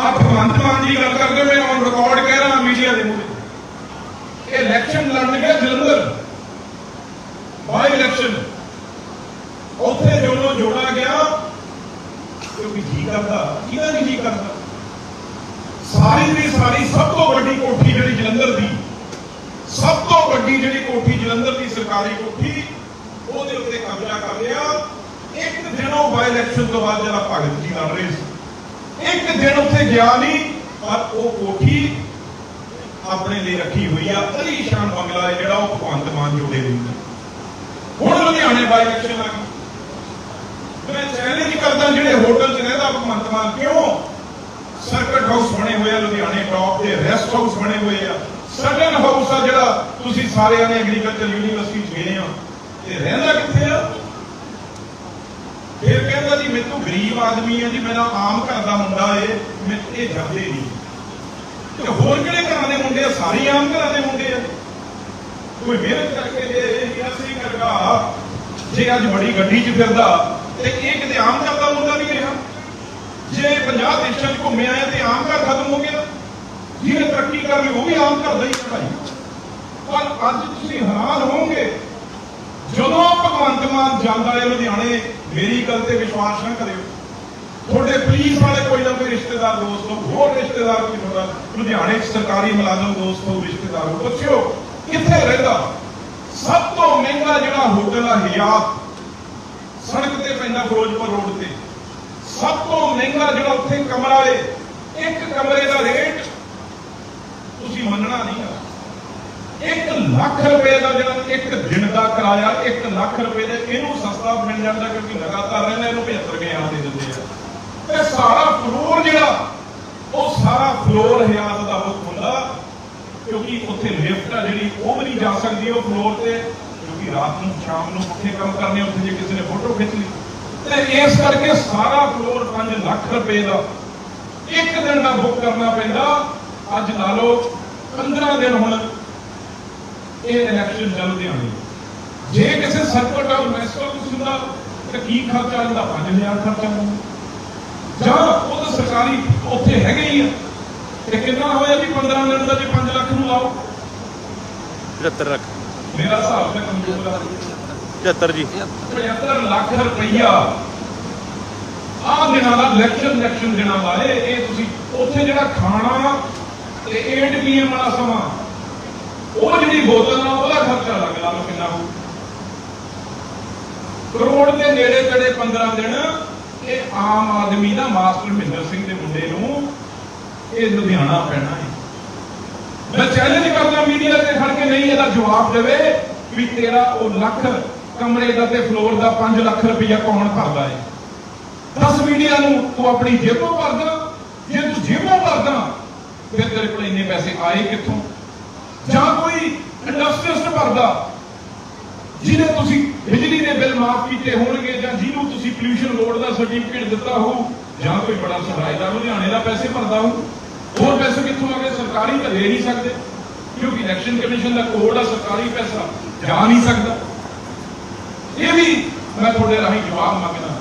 ਆ ਭਗਵੰਤ ਮਾਨ ਦੀ ਗੱਲ ਕਰਦੇ ਮੈਂ ਔਨ ਰਿਕਾਰਡ ਕਹਿ ਰਹਾ ਮੀਡੀਆ ਦੇ ਮੂਹਰੇ। ਇਹ ਇਲੈਕਸ਼ਨ ਲੜਨ ਗਿਆ ਜਲੰਧਰ ਬਾਈ ਇਲੈਕਸ਼ਨ ਉੱਥੇ ਜਦੋਂ ਜੋੜਾ ਗਿਆ ਕਿਉਂਕਿ ਜੀ ਕਰਦਾ, ਕਿਹਦਾ ਨਹੀਂ ਜੀ ਕਰਦਾ? ਸਾਰੀ ਦੀ ਸਾਰੀ ਸਭ ਤੋਂ ਵੱਡੀ ਕੋਠੀ ਜਿਹੜੀ ਜਲੰਧਰ ਦੀ, ਸਭ ਤੋਂ ਵੱਡੀ ਜਿਹੜੀ ਕੋਠੀ ਜਲੰਧਰ ਦੀ ਸਰਕਾਰੀ ਕੋਠੀ, ਉਹਦੇ ਉੱਤੇ ਕਬਜ਼ਾ ਕਰ ਲਿਆ। ਇੱਕ ਦਿਨ ਉਹ ਬਾਈ ਇਲੈਕਸ਼ਨ ਤੋਂ ਬਾਅਦ ਜਿਹੜਾ ਭਗਤ ਜੀ ਲੜ ਰਹੇ ਸੀ। ਇੱਕ ਦਿਨ ਉੱਥੇ ਗਿਆ ਨਹੀਂ, ਪਰ ਉਹ ਕੋਠੀ ਆਪਣੇ ਲਈ ਰੱਖੀ ਹੋਈ ਆ। ਅਲੀਸ਼ਾਨ ਬੰਗਲਾ ਹੈ, ਜਿਹੜਾ ਉਹ ਭਗਵੰਤ ਮਾਨ ਜੋੜੇ ਦੇ ਹੁਣ ਲੁਧਿਆਣੇ ਬਾਈ ਇਲੈਕਸ਼ਨ ਆ ਮੈਂ ਚੈਲੰਜ ਕਰਦਾ ਜਿਹੜੇ ਹੋਟਲ 'ਚ ਰਹਿੰਦਾ ਭਗਵੰਤ ਮਾਨ, ਕਿਉਂ? ਸਰਕਟ ਹਾਊਸ ਬਣੇ ਹੋਏ ਆ, ਲੁਧਿਆਣੇ ਟੌਪ ਤੇ ਰੈਸਟ ਹਾਊਸ ਬਣੇ ਹੋਏ ਆ। ਸਟਨ ਹਾਊਸ ਆ ਜਿਹੜਾ ਤੁਸੀਂ ਸਾਰਿਆਂ ਨੇ ਐਗਰੀਕਲਚਰ ਯੂਨੀਵਰਸਿਟੀ 'ਚ ਗਏ ਆ। ਤੇ ਰਹਿੰਦਾ ਕਿੱਥੇ ਆ? ਫਿਰ ਕਹਿੰਦਾ ਜੀ ਮੈਨੂੰ ਗਰੀਬ ਆਦਮੀ ਆ ਜੀ ਮੇਰਾ ਆਮ ਘਰ ਦਾ ਮੁੰਡਾ ਏ, ਮੈਂ ਇਹ ਜਾਂਦੇ ਨਹੀਂ। ਤੇ ਹੋਰ ਕਿਹੜੇ ਘਰਾਂ ਦੇ ਮੁੰਡੇ ਆ? ਸਾਰੇ ਆਮ ਘਰਾਂ ਦੇ ਮੁੰਡੇ ਆ। ਕੋਈ ਮਿਹਨਤ ਕਰਕੇ ਜੇ ਇਹ ਅਸੀਂ ਕਰਗਾ ਜੇ ਅੱਜ ਬੜੀ ਗੱਡੀ 'ਚ ਫਿਰਦਾ, ਤੇ ਇਹ ਕਿਤੇ ਆਮ ਘਰ ਦਾ ਮੁੰਡਾ ਨਹੀਂ ਰਿਹਾ? ਜੇ 50 ਦੇਸ਼ਾਂ 'ਚ ਘੁੰਮਿਆ ਆਇਆ ਤੇ ਆਮ ਘਰ ਖਤਮ ਹੋ ਗਿਆ। ਜਿਹਨੇ ਤਰੱਕੀ ਕਰ ਲਈ, ਉਹ ਵੀ ਆਮ ਘਰ ਦਾ ਹੀ ਹੈ ਭਾਈ। ਪਰ ਅੱਜ ਤੁਸੀਂ ਹੈਰਾਨ ਹੋਵੋਗੇ, ਜਦੋਂ ਭਗਵੰਤ ਮਾਨ ਜਾਂਦਾ ਹੈ ਲੁਧਿਆਣੇ ਮੇਰੀ ਗੱਲ ਤੇ ਵਿਸ਼ਵਾਸ ਨਾ ਕਰਿਓ। ਤੁਹਾਡੇ ਪੁਲਿਸ ਵਾਲੇ ਕੋਈ ਨਾ ਕੋਈ ਰਿਸ਼ਤੇਦਾਰ, ਦੋਸਤ ਹੋ ਹੋਰ ਰਿਸ਼ਤੇਦਾਰ ਕੋਈ ਤੁਹਾਡਾ ਲੁਧਿਆਣੇ 'ਚ ਸਰਕਾਰੀ ਮੁਲਾਜ਼ਮ, ਦੋਸਤ ਹੋ ਰਿਸ਼ਤੇਦਾਰ ਹੋ ਪੁੱਛਿਓ, ਕਿੱਥੇ ਰਹਿੰਦਾ? ਸਭ ਤੋਂ ਮਹਿੰਗਾ ਜਿਹੜਾ ਹੋਟਲ ਆ ਹਿਆਤ ਸੜਕ ਤੇ ਪੈਂਦਾ ਫਿਰੋਜ਼ਪੁਰ ਰੋਡ ਤੇ। ਸਭ ਤੋਂ ਮਹਿੰਗਾ ਜਿਹੜਾ ਉੱਥੇ ਕਮਰਾ ਏ, ਇੱਕ ਕਮਰੇ ਦਾ ਰੇਟ ਤੁਸੀਂ ਮੰਨਣਾ ਨਹੀਂ ਆ। 1 ਲੱਖ ਰੁਪਏ ਦਾ ਜਿਹੜਾ ਇੱਕ ਦਿਨ ਦਾ ਕਿਰਾਇਆ 1 ਲੱਖ ਰੁਪਏ ਦਾ ਇਹਨੂੰ ਸਸਤਾ ਮਿਲ ਜਾਂਦਾ ਕਿਉਂਕਿ ਲਗਾਤਾਰ ਰਹਿੰਦਾ ਇਹਨੂੰ 75 ਕੇ ਆਉਂਦੇ ਦਿੰਦੇ ਆ। ਤੇ ਸਾਰਾ ਫਲੋਰ ਜਿਹੜਾ, ਉਹ ਸਾਰਾ ਫਲੋਰ ਹਿਆਤ ਦਾ ਹੁਕਮ ਹੁੰਦਾ, ਕਿਉਂਕਿ ਉੱਥੇ ਲਿਫਟ ਆ ਜਿਹੜੀ, ਉਹ ਵੀ ਨਹੀਂ ਜਾ ਸਕਦੀ ਉਹ ਫਲੋਰ ਤੇ, ਕਿਉਂਕਿ ਰਾਤ ਨੂੰ, ਸ਼ਾਮ ਨੂੰ ਉੱਥੇ ਕੰਮ ਕਰਨੇ ਉੱਥੇ ਜੇ ਕਿਸੇ ਨੇ ਫੋਟੋ ਖਿੱਚ ਲਈ। ਤੇ ਇਸ ਕਰਕੇ ਸਾਰਾ ਫਲੋਰ 5 ਲੱਖ ਰੁਪਏ ਦਾ ਇੱਕ ਦਿਨ ਦਾ ਬੁੱਕ ਕਰਨਾ ਪੈਂਦਾ। ਅੱਜ ਲਾ ਲਓ 15 ਦਿਨ ਹੁਣ ਇਹ ਇਲੈਕਸ਼ਨ ਚੱਲਦੇ ਆਣੇ ਜੇ ਕਿਸੇ ਸਰਕਟ ਆਫ ਮੈਸਟਰ ਹੁੰਦਾ ਤੇ ਕੀ ਖਰਚਾ ਆਉਂਦਾ 5000 ਖਰਚਾ ਜਾਂ ਉਹ ਤਾਂ ਸਰਕਾਰੀ ਉੱਥੇ ਹੈਗੇ ਹੀ ਆ। ਤੇ ਕਿੰਨਾ ਹੋਇਆ ਜੀ 15 ਦਿਨ ਦਾ ਜੇ 5 ਲੱਖ ਨੂੰ ਲਾਓ 75 ਲੱਖ। ਮੇਰਾ ਹਿਸਾਬ ਤੇ ਕਮਜ਼ੋਰ ਆ। 75 ਜੀ। 75 ਲੱਖ ਰੁਪਈਆ। ਆਹ ਦਿਨਾਂ ਦਾ ਇਲੈਕਸ਼ਨ ਇਲੈਕਸ਼ਨ ਦਿਨਾਂ ਦਾ ਇਹ ਇਹ ਤੁਸੀਂ ਉੱਥੇ ਜਿਹੜਾ ਖਾਣਾ ਤੇ 8 ਪੀਐਮ ਵਾਲਾ ਸਮਾਂ ਉਹ ਜਿਹੜੀ ਬੋਤਲ ਆ ਉਹਦਾ ਖਰਚਾ ਲੱਗ ਲਾ ਲਓ ਕਿੰਨਾ ਹੋਊ। ਕਰੋੜ ਦੇ ਨੇੜੇ ਤੇੜੇ 15 ਦਿਨ ਇਹ ਆਮ ਆਦਮੀ ਦਾ ਮਾਸਟਰ ਮਹਿੰਦਰ ਸਿੰਘ ਦੇ ਮੁੰਡੇ ਨੂੰ ਇਹ ਲੁਧਿਆਣਾ ਪੈਣਾ ਹੈ। ਮੈਂ ਚੈਲੰਜ ਕਰਦਾ ਮੀਡੀਆ ਤੇ ਖੜ ਕੇ ਨਹੀਂ ਇਹਦਾ ਜਵਾਬ ਦੇਵੇ ਵੀ ਤੇਰਾ ਉਹ ਲੱਖ ਕਮਰੇ ਦਾ ਤੇ ਫਲੋਰ ਦਾ 5 ਲੱਖ ਰੁਪਇਆ ਕੌਣ ਭਰਦਾ ਹੈ। ਦੱਸ ਮੀਡੀਆ ਨੂੰ, ਤੂੰ ਆਪਣੀ ਜੇਬੋਂ ਭਰਦਾ ਜੇ ਤੂੰ ਜੇਬੋਂ ਭਰਦਾ ਫਿਰ ਤੇਰੇ ਕੋਲ ਇੰਨੇ ਪੈਸੇ ਆਏ ਕਿੱਥੋਂ? ਜਾਂ ਕੋਈ ਇੰਡਸਟਰੀਸਟ ਭਰਦਾ ਜਿਹਨੇ ਤੁਸੀਂ ਬਿਜਲੀ ਦੇ ਬਿੱਲ ਮਾਫ ਕੀਤੇ ਹੋਣਗੇ ਜਾਂ ਜਿਹਨੂੰ ਤੁਸੀਂ ਪੋਲੂਸ਼ਨ ਬੋਰਡ ਦਾ ਸਰਟੀਫਿਕੇਟ ਦਿੱਤਾ ਹੋਊ, ਜਾਂ ਕੋਈ ਬੜਾ ਸਰਾਇਦਾਰ ਲੁਧਿਆਣੇ ਦਾ ਪੈਸੇ ਭਰਦਾ ਹੋਊ, ਹੋਰ ਪੈਸੇ ਕਿੱਥੋਂ ਆ ਗਏ? ਸਰਕਾਰੀ ਤਾਂ ਦੇ ਨਹੀਂ ਸਕਦੇ, ਕਿਉਂਕਿ ਇਲੈਕਸ਼ਨ ਕਮਿਸ਼ਨ ਦਾ ਕੋਡ ਆ, ਸਰਕਾਰੀ ਪੈਸਾ ਜਾ ਨਹੀਂ ਸਕਦਾ। ਇਹ ਵੀ ਮੈਂ ਤੁਹਾਡੇ ਰਾਹੀਂ ਜਵਾਬ ਮੰਗਦਾ।